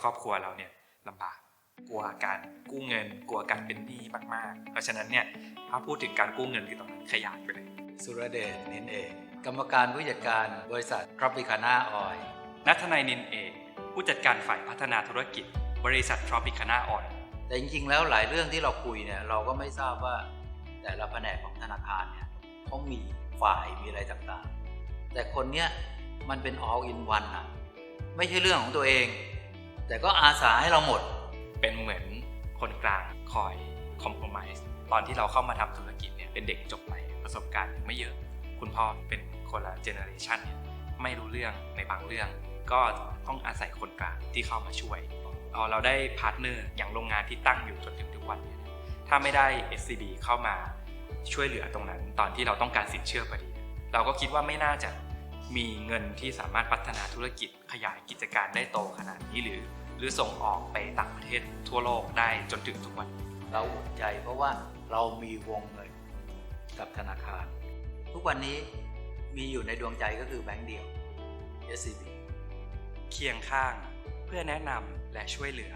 ครอบครัวเราเนี่ยลำบากกลัวการกู้เงิน กลัวการเป็นหนี้มากๆ เพราะฉะนั้นเนี่ยถ้าพูดถึงการกู้เงินคือตรงนั้นขยายไปเลยสุรเดชนินเอกกรรมการผู้จัดการบริษัททรอปิคาน่าออยนัทนายนินเอกผู้จัดการฝ่ายพัฒนาธุรกิจ บริษัททรอปิคาน่าออยแต่จริงๆแล้วหลายเรื่องที่เราคุยเนี่ยเราก็ไม่ทราบว่าแต่ละแผนกของธนาคารเนี่ยเขามีฝ่ายมีอะไรต่างๆ แต่คนเนี้ยมันเป็น all in one อะไม่ใช่เรื่องของตัวเอง แต่ก็อาสาให้เราหมด เป็นเหมือนคนกลางคอยคอม p r o m i s e ตอนที่เราเข้ามาทำธุรกิจเนี่ยเป็นเด็กจบใหม่ประสบการณ์ไม่เยอะ คุณพ่อเป็นคนละเจเนอเรชันเนี่ยไม่รู้เรื่องในบางเรื่อง ก็ต้องอาศัยคนกลางที่เข้ามาช่วยพอเราได้พาร์ทเนอร์อย่างโรงงานที่ตั้งอยู่จนถึงทุกวันเนี่ยถ้าไม่ได้ SCB เข้ามาช่วยเหลือตรงนั้น ตอนที่เราต้องการสินเชื่อพอดี เราก็คิดว่าไม่น่าจะ มีเงินที่สามารถพัฒนาธุรกิจขยายกิจการได้โตขนาดนี้หรือ หรือส่งออกไปต่างประเทศทั่วโลกได้จนถึงทุกวันนี้เราอุ่นใจเพราะว่าเรามีวงเงินกับธนาคาร ทุกวันนี้มีอยู่ในดวงใจก็คือแบงก์เดียว SCB เคียงข้างเพื่อแนะนำและช่วยเหลือ